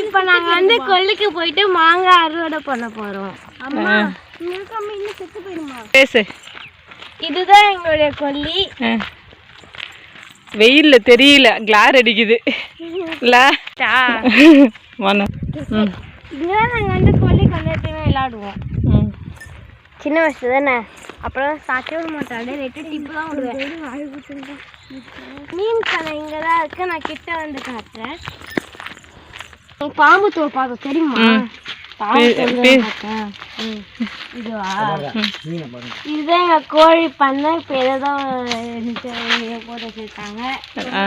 இப்போ நாங்க வந்து கொல்லுக்கு போயிட்டு மாங்காய் அறுவடை பண்ண போறோம். பேசு. இதுதான் எங்களுடைய கொல்லி. வெயில்ல தெரியல கிளார் அடிக்குது. இல்ல இதுதான் நாங்க வந்து கொல்லி கொள்ளையத்தையும் விளையாடுவோம் சின்ன வயசு தானே அப்புறம் மாட்டேன் அப்படியே ரெட்டு டிப்பு தான் விடுவேன் மீன் கடை இங்கே தான் இருக்கு. நான் கிட்ட வந்து காட்டுறேன். பாம்பு தோல் பார்த்தோம் தெரியுமா. இதுவா? இதுதான் எங்க கோழி பண்ணை. இப்போ ஏதோ போட்டு வச்சிருக்காங்க. ஆ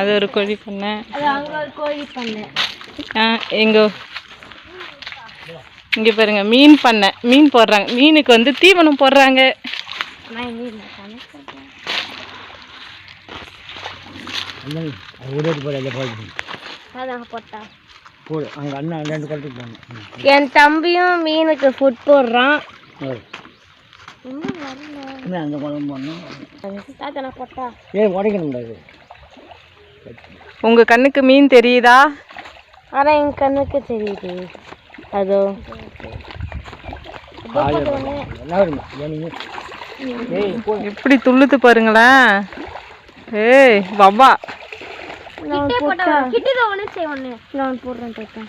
அது ஒரு கோழி பண்ணை. அது அங்க ஒரு கோழி பண்ணை. ஆ எங்க இங்க பாருங்க மீன் பண்ணை. மீன் போடுறாங்க. மீனுக்கு வந்து தீவனம் போடுறாங்க. அதான் போட்டா. போடு அங்கே அண்ணன் ரெண்டு என் தம்பியும் மீனுக்கு ஃபுட் போடுறான். இன்னும் அந்த குளம் போடணும் தாத்தா போட்டா. உடைக்கணும் முடியாது உங்க கண்ணுக்கு மீன் தெரியுதா? ஆனா என் கண்ணுக்கு தெரியுது. அதோ. என்ன வருமா ஏன் ஏய் போ எப்படி துள்ளுது பாருங்களேன். ஏய் வவ்வா கிட்டே போட்டா கிட்டே ஒன்று செய் ஒன்று நான் போடுறேன் தாத்தா.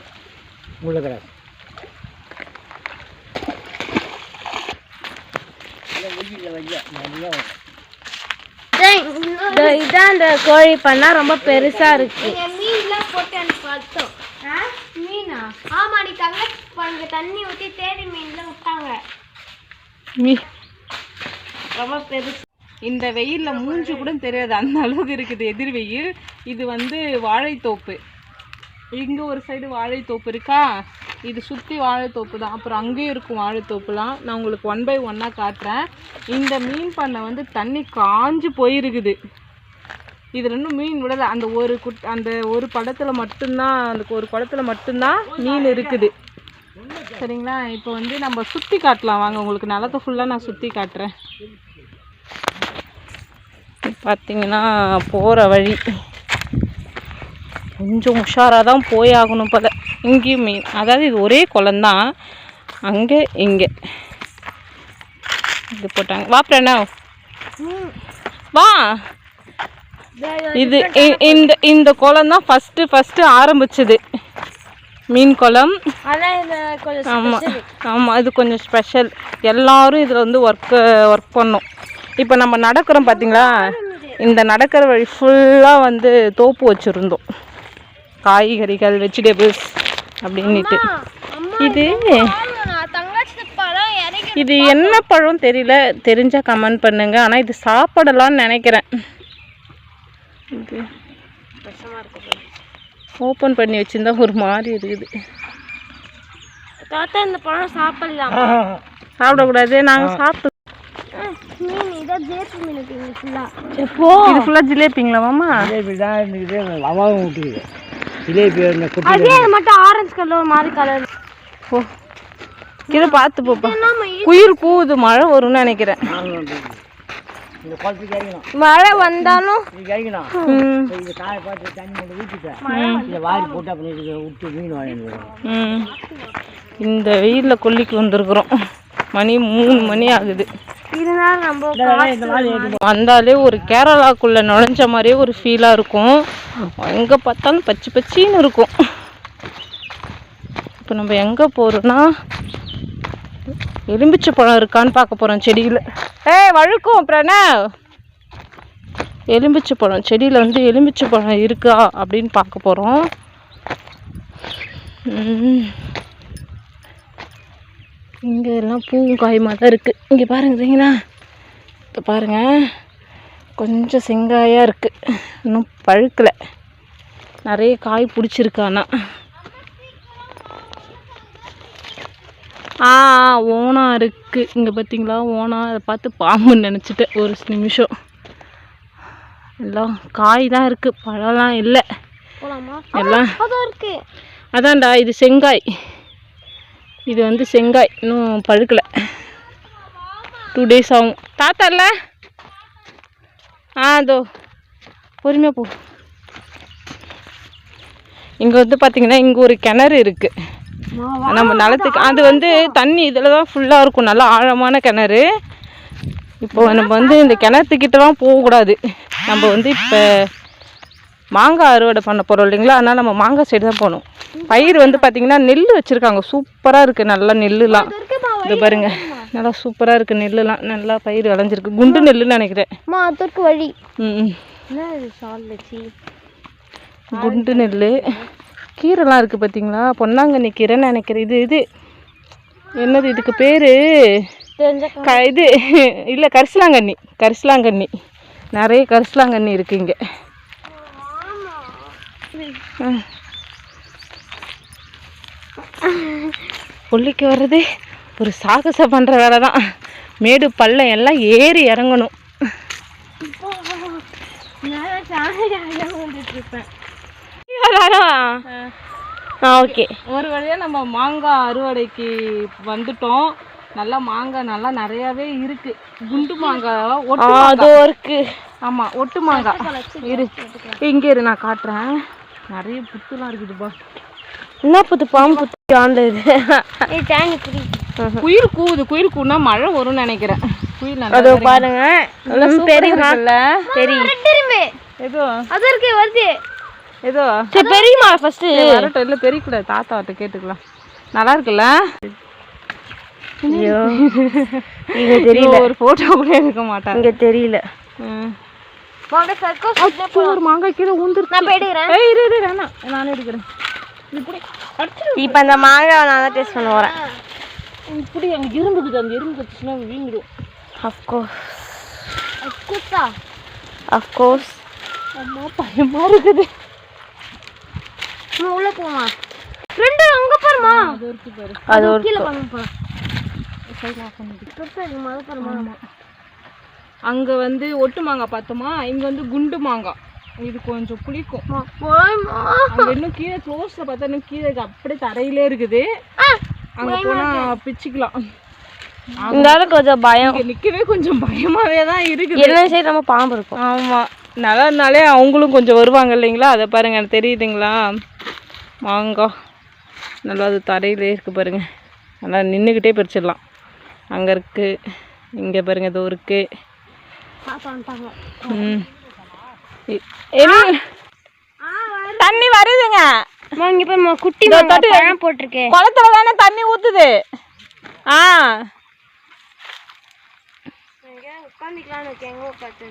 இதோ இதான் அந்த கோழி பண்ணா ரொம்ப பெருசா இருக்கு. மீன்லாம் போட்டு எனக்கு பார்த்தோம் மீனா? ஆமா நீ தண்ணி ஊற்றி தேடி மீன்லாம் விட்டாங்க ரொம்ப பெருசு இந்த வெயிலில் மூஞ்சி கூட தெரியாது. அந்த அளவுக்கு இருக்குது எதிர் வெயில். இது வந்து வாழைத்தோப்பு. இங்கே ஒரு சைடு வாழைத்தோப்பு இருக்கா? இது சுற்றி வாழைத்தோப்பு தான். அப்புறம் அங்கேயும் இருக்கும் வாழைத்தோப்புலாம். நான் உங்களுக்கு ஒன் பை ஒன்னாக காட்டுறேன். இந்த மீன் பண்ணை வந்து தண்ணி காஞ்சு போயிருக்குது. இது இன்னும் மீன் விடலை. அந்த ஒரு குட் அந்த ஒரு படத்தில் மட்டும்தான் அந்த ஒரு குளத்துல மட்டும்தான் மீன் இருக்குது. சரிங்களா? இப்போ வந்து நம்ம சுற்றி காட்டலாம். வாங்க உங்களுக்கு நிலத்தை ஃபுல்லாக நான் சுற்றி காட்டுறேன். பார்த்தீங்கன்னா போகிற வழி. கொஞ்சம் உஷாராக தான் போய் ஆகணும் போல. இங்கேயும் மீன். அதாவது இது ஒரே குளம்தான். அங்கே இங்கே. இது போட்டாங்க. வா பிரணவ். வா. இது இந்த இந்த குளம் தான் ஃபஸ்ட்டு ஃபஸ்ட்டு ஆரம்பிச்சது. மீன் குளம். ஆமாம் ஆமாம் இது கொஞ்சம் ஸ்பெஷல் எல்லாரும் இதில் வந்து ஒர்க்கு ஒர்க் பண்ணோம். இப்போ நம்ம நடக்கிறோம் பார்த்தீங்களா இந்த நடக்கிற வழி ஃபுல்லாக வந்து தோப்பு வச்சுருந்தோம். காய்கறிகள் வெஜிடபிள்ஸ் அப்படின்னுட்டு. இது இது என்ன பழம் தெரியல. தெரிஞ்சால் கமெண்ட் பண்ணுங்க. ஆனால் இது சாப்பிடலாம்னு நினைக்கிறேன். இது ஓப்பன் பண்ணி வச்சிருந்தா ஒரு மாதிரி இருக்குது. தாத்தா இந்த பழம் சாப்பிடலாம்? சாப்பிடக்கூடாது. நாங்கள் சாப்பிட்டு இதான் இருக்கு ஃபுல்லா இது ஃபுல்லாக ஜிலேபிங்களா மாமா? ஜிலேபி தான் இருந்துக்கிட்டு லவாவும் விட்டுக்குது ஜிலேபி இந்த குட்டி அதே அது மட்டும் ஆரஞ்சு கலர் ஒரு மாதிரி கலர் ஓ இதை பார்த்து போப்பா குயில் கூவுது மழை வரும்னு நினைக்கிறேன். மழை வந்தாலும் இது இதை இந்த வெயிலில் கொல்லிக்கு வந்திருக்கிறோம். மணி மூணு மணி ஆகுது. இருந்தாலும் நம்ம வந்தாலே ஒரு கேரளாக்குள்ளே நுழைஞ்ச மாதிரியே ஒரு ஃபீலாக இருக்கும். எங்கே பார்த்தாலும் பச்சை பச்சின்னு இருக்கும். இப்போ நம்ம எங்கே போகிறோன்னா எலும்பிச்சை பழம் இருக்கான்னு பார்க்க போகிறோம் செடியில். ஏய் வழுக்கும் பிரணவ். எலும்பிச்சை பழம் செடியில் வந்து எலும்பிச்சை பழம் இருக்கா அப்படின்னு பார்க்க போகிறோம் இங்கே எல்லாம் பூவும் காயுமா தான் இருக்குது இங்கே பாருங்க சரிங்களா? இப்போ பாருங்க. கொஞ்சம் செங்காயாக இருக்குது இன்னும் பழுக்கலை. நிறைய காய் பிடிச்சிருக்கு ஆனால் ஆ ஓணம் இருக்குது இங்கே பார்த்தீங்களா ஓணம் அதை பார்த்து பாம்புன்னு நினச்சிட்டேன். ஒரு நிமிஷம். எல்லாம் காய் தான் இருக்குது பழம்லாம் இல்லை. எல்லாம் அதான்டா இது செங்காய். இது வந்து செங்காய். இன்னும் பழுக்கலை. டூ டேஸ் ஆகும். தாத்தா இல்லை? ஆ அதோ பொறுமையாக போ. இங்கே வந்து பார்த்தீங்கன்னா இங்கே ஒரு கிணறு இருக்குது நம்ம நிலத்துக்கு அது வந்து தண்ணி இதில் தான் ஃபுல்லாக இருக்கும். நல்லா ஆழமான கிணறு. இப்போ நம்ம வந்து இந்த கிணத்துக்கிட்டலாம் போகக்கூடாது. நம்ம வந்து இப்போ மாங்காய் அறுவடை பண்ண போகிறோம் இல்லைங்களா? அதனால் நம்ம மாங்காய் சைடு தான் போகணும். பயிர் வந்து பார்த்திங்கன்னா நெல் வச்சுருக்காங்க. சூப்பராக இருக்குது நல்லா நெல்லுலாம். இது பாருங்க. நல்லா சூப்பராக இருக்குது நெல்லுலாம். நல்லா பயிர் விளைஞ்சிருக்கு. குண்டு நெல்லுன்னு நினைக்கிறேன். வழி. ம் குண்டு நெல் கீரைலாம் இருக்குது பார்த்தீங்களா பொன்னாங்கண்ணி கீரைன்னு நினைக்கிறேன். இது இது. என்னது இதுக்கு பேர்? க இது. இல்லை கரிசலாங்கண்ணி. கரிசலாங்கண்ணி. நிறைய கரிசலாங்கண்ணி இருக்குது இங்கே. புள்ளிக்கு வர்றது ஒரு சாகசம் பண்ணுற வேலை தான் மேடு பள்ளம் எல்லாம் ஏறி இறங்கணும். ஓகே. ஒரு வழியாக நம்ம மாங்காய் அறுவடைக்கு வந்துட்டோம். நல்லா மாங்காய் நல்லா நிறையாவே இருக்கு. குண்டு மாங்காய் ஒட்டு அது இருக்கு. ஆமா ஒட்டு மாங்காய். இரு. இங்கே இரு நான் காட்டுறேன். நிறைய புத்துலாம் இருக்குதுப்பா. என்ன புத்து பாம்பு புத்து ஆண்டது குயில் கூவுது குயில் கூவுனா மழை வரும்னு நினைக்கிறேன். குயில் அதோ பாருங்க. பெரிய. ஏதோ அது இருக்கு வருது. ஏதோ சரி பெரியமா ஃபர்ஸ்ட் வரட்டும். இல்லை பெரியக்கூடாது தாத்தாட்ட கேட்டுக்கலாம். நல்லா இருக்குல்ல? ஐயோ. இங்க தெரியல. ஒரு ஃபோட்டோ கூட எடுக்க மாட்டாங்க இங்க தெரியல. ம். வாங்க சர்க்கஸ் ஒரு மாங்காய் கீழே ஊந்துருச்சு நான் போயிடுறேன் ஏய் இரு இரு வேணாம் நானே எடுக்கிறேன். இப்படி இப்போ அந்த மாங்காய் நான் தான் டேஸ்ட் பண்ண போறேன். இப்படி அங்கே இரும்புக்குது அந்த எறும்பு கத்துச்சுன்னா வீங்கிடும் அஃப்கோர்ஸ் குத்தா அஃப்கோர்ஸ் அம்மா பயமா இருக்குது. உள்ள போமா ரெண்டு அங்க பாருமா அது பாரு. அது ஒரு கீழ பாருமா அங்க வந்து ஒட்டு மாங்காய் பார்த்தோமா? இங்க வந்து குண்டு மாங்காய் இது கொஞ்சம் புளிக்கும். அங்க இன்னும் கீழே க்ளோஸ்ல பார்த்தா இன்னும் கீழே இருக்கு. அப்படியே தரையிலே இருக்குது. அங்க போனா பிச்சுக்கலாம். இந்த ஆளு கொஞ்சம் பயம். நிக்கவே கொஞ்சம் பயமாவே தான் இருக்குது. என்ன சைடு நம்ம பாம்பு இருக்கும். ஆமா. நல்லானாலே அவங்களும் கொஞ்சம் வருவாங்க இல்லைங்களா? அதை பாருங்க எனக்கு தெரியுதுங்களா? மாங்காய் நல்லா அது தரையிலே இருக்கு பாருங்க. நல்லா நின்றுக்கிட்டே பறிச்சிடலாம் அங்கே இருக்கு. இங்கே பாருங்க இதோ இருக்கு. ம் இ- என்ன- தண்ணி வருதுங்க. இங்க குட்டி பழம் குளத்துல தானே தண்ணி ஊத்துது. ஆ.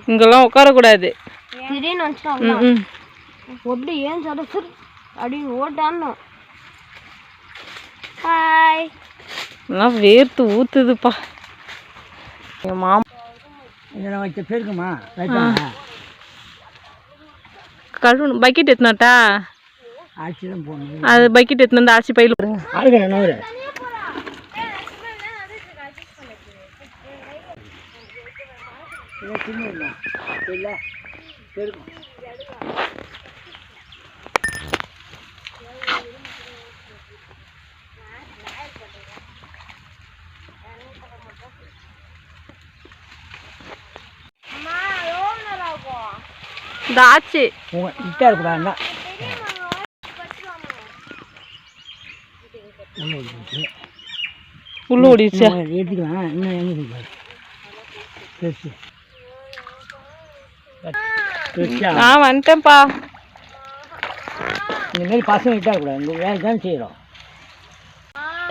இங்கெல்லாம் உட்காரக்கூடாது. திடீர்னு ஒட்டு ஏன் சொல்ல சிர் அப்படின்னு ஹாய் எல்லாம் வேர்த்து ஊத்துதுப்பா. எங்கள் மாமா இதில் வச்ச பெருக்குமா? கழுவணும். பக்கெட் எடுத்துனாட்டா ஆட்சி தான் போகணும் அது பக்கெட் எடுத்துன்னு வந்து அரிசி பையில் ஆளுங்க நூறு இல்லை பெருக்கும் இந்த ஆச்சு. உங்கள் இட்டா இருக்கக்கூடாதுன்னா உள்ள ஓடிடுச்சா? ஏற்றிக்கலாம் இன்னும் எங்கே பெருசு. பெருசா? நான் வந்துட்டேன்ப்பா. இந்த மாதிரி பசங்க இட்டா கூடாது இந்த வேலை தான் செய்கிறோம்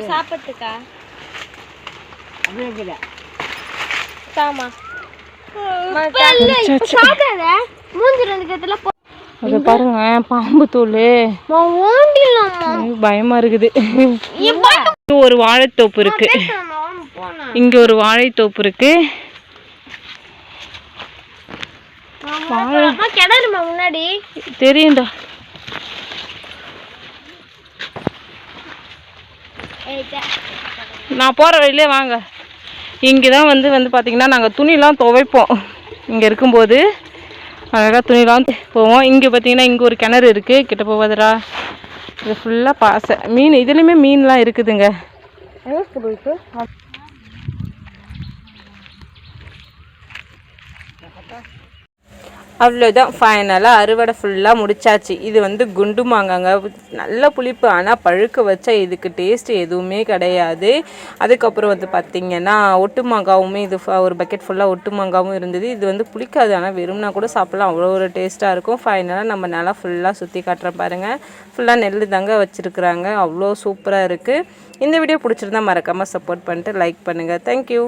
சாப்பிட்டுக்கா? அப்படியே இல்லை சாமா அது பாருங்க பாம்பு பயமா இருக்குது. ஒரு வாழைத்தோப்பு இருக்கு. இங்க ஒரு வாழைத்தோப்பு இருக்கு. முன்னாடி? தெரியும்டா. நான் போகிற வழியிலே வாங்க. இங்கே தான் வந்து வந்து பார்த்திங்கன்னா நாங்கள் துணிலாம் துவைப்போம். இங்கே இருக்கும்போது அழகாக துணிலாம் போவோம் இங்கே பார்த்தீங்கன்னா இங்கே ஒரு கிணறு இருக்குது கிட்ட போவாதரா இது ஃபுல்லாக பாசை. மீன் இதுலேயுமே மீன்லாம் இருக்குதுங்க. அவ்வளோதான் ஃபைனலாக அறுவடை ஃபுல்லாக முடிச்சாச்சு. இது வந்து குண்டு மாங்காங்க. நல்ல புளிப்பு. ஆனால் பழுக்க வச்சா இதுக்கு டேஸ்ட் எதுவுமே கிடையாது. அதுக்கப்புறம் வந்து பார்த்திங்கன்னா ஒட்டு மாங்காவுமே இது ஃப- ஒரு பக்கெட் ஃபுல்லாக ஒட்டு மாங்காவும் இருந்தது. இது வந்து புளிக்காது. ஆனால் வெறும்னா கூட சாப்பிடலாம். அவ்வளோ ஒரு டேஸ்ட்டாக இருக்கும். ஃபைனலாக நம்ம நல்லா ஃபுல்லாக சுற்றி காட்டுறேன் பாருங்கள் ஃபுல்லாக நெல் தாங்க வச்சுருக்குறாங்க. அவ்வளோ சூப்பராக இருக்குது இந்த வீடியோ பிடிச்சிருந்தா மறக்காமல் சப்போர்ட் பண்ணிட்டு லைக் பண்ணுங்கள் தேங்க்யூ